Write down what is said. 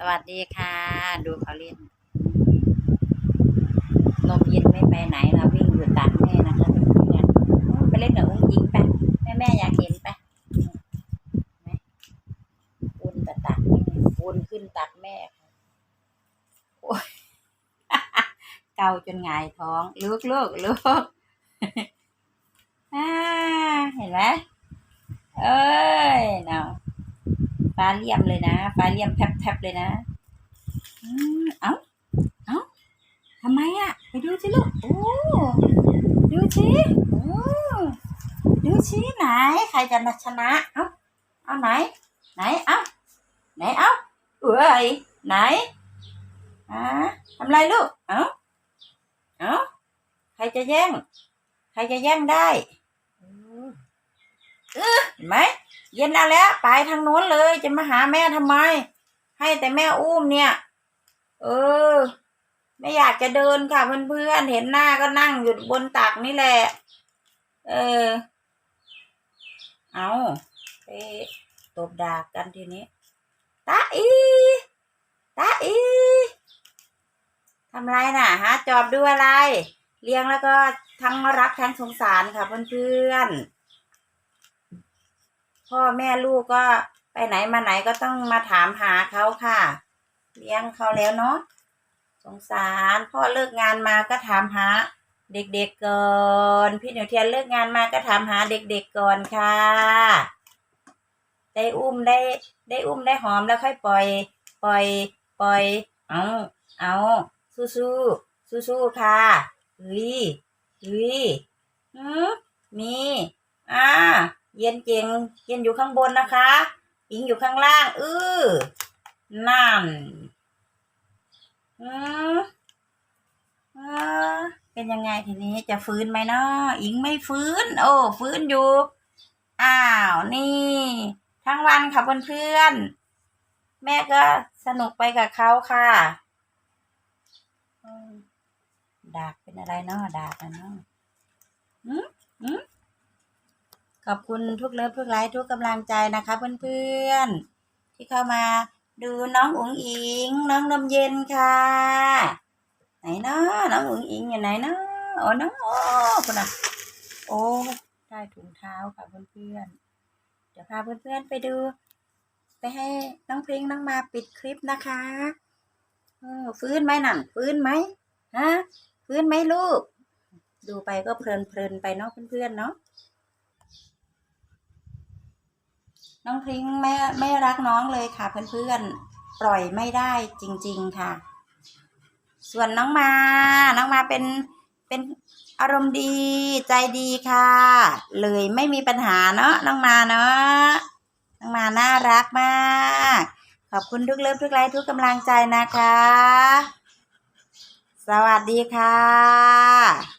สวัสดีค่ะ ดูเขาเล่นนมเย็นไม่ไปไหนเราวิ่งอยู่ตามแม่นะคะเพื่อนไปเล่นกับอุ้งอิงไปแม่แม่อยากเห็นไปไหมวนกับตักแม่วนขึ้นตักแม่โอ้ยเกาจนหงายท้องลูกลูกลูกเห็นไหมเอ้ยเนาะ ฟ้าเลี่ยมเลยนะ ฟ้าเลี่ยมแทบๆเลยนะเอ้าเอ้าทำไมอะไปดูสิลูก โอ้ ดูสิโอ้ดูสิไหน ใครจะชนะ เอ้า เอาไหน ไหน เอ้า ไหน เอ้าเอ้ยไหนอ่าทำไรลูก เอ้า เอ้า ใครจะแย่ง ใครจะแย่งได้เออเห็นไหม เย็นเอาแล้วไปทางโน้นเลย จะมาหาแม่ทำไม ให้แต่แม่อุ้มเนี่ย เออ ไม่อยากจะเดินค่ะเพื่อนๆเห็นหน้าก็นั่งอยู่บนตักนี่แหละ เออ เอาไปตบดากกันทีนี้ตาอีตาอีทำไรน่ะฮะจอบดูอะไร เลี้ยงแล้วก็ทั้งรักทั้งสงสารค่ะเพื่อนๆ พ่อแม่ลูกก็ไปไหนมาไหนก็ต้องมาถามหาเขาค่ะ เลี้ยงเขาแล้วเนาะสงสารพ่อเลิกงานมาก็ถามหาเด็กๆก่อนพี่หนูเทียนเลิกงานมาก็ถามหาเด็กๆก่อนค่ะ ได้อุ้มได้ได้อุ้มได้หอมแล้วค่อยปล่อย ปล่อย ปล่อย เอาเอาสู้สู้สู้สู้ค่ะเฮ้ยเฮ้ยหืมมีอ่า เย็นเก่งเย็นอยู่ข้างบนนะคะอิงอยู่ข้างล่างเออนั่นอืมอเป็นยังไงทีนี้จะฟื้นไหมเนาะอิงไม่ฟื้น โอ้ฟื้นอยู่ อ้าวนี่ ทั้งวันค่ะเพื่อนๆแม่ก็สนุกไปกับเขาค่ะดากเป็นอะไรเนาะดากนะเนาะอืมอืม ขอบคุณทุกเลิฟทุกไลค์ทุกกำลังใจนะคะ เพื่อนๆ ที่เข้ามาดูน้องอุ๋งอิง น้องนมเย็นค่ะ ไหนเนาะน้องอุ๋งอิงอยู่ไหนเนาะโอ้น้องโอ้คุณอะโอ้ได้ถุงเท้าค่ะเพื่อนๆเดี๋ยวพาเพื่อนๆไปดู ไปให้น้องเพลงน้องมาปิดคลิปนะคะฟื้นไหมนั่นฟื้นไหมฮะฟื้นไหมลูก ดูไปก็เพลินๆไปเนาะเพื่อนๆเนาะ น้องพริ้งไม่ไม่รักน้องเลยค่ะ เพื่อนๆ ปล่อยไม่ได้จริง ๆค่ะ ส่วนน้องมา น้องมาเป็นเป็นอารมณ์ดีใจดีค่ะ เลยไม่มีปัญหาเนาะน้องมาเนาะน้องมาน่ารักมาก ขอบคุณทุกเลิฟทุกไลค์ทุกกำลังใจนะคะ สวัสดีค่ะ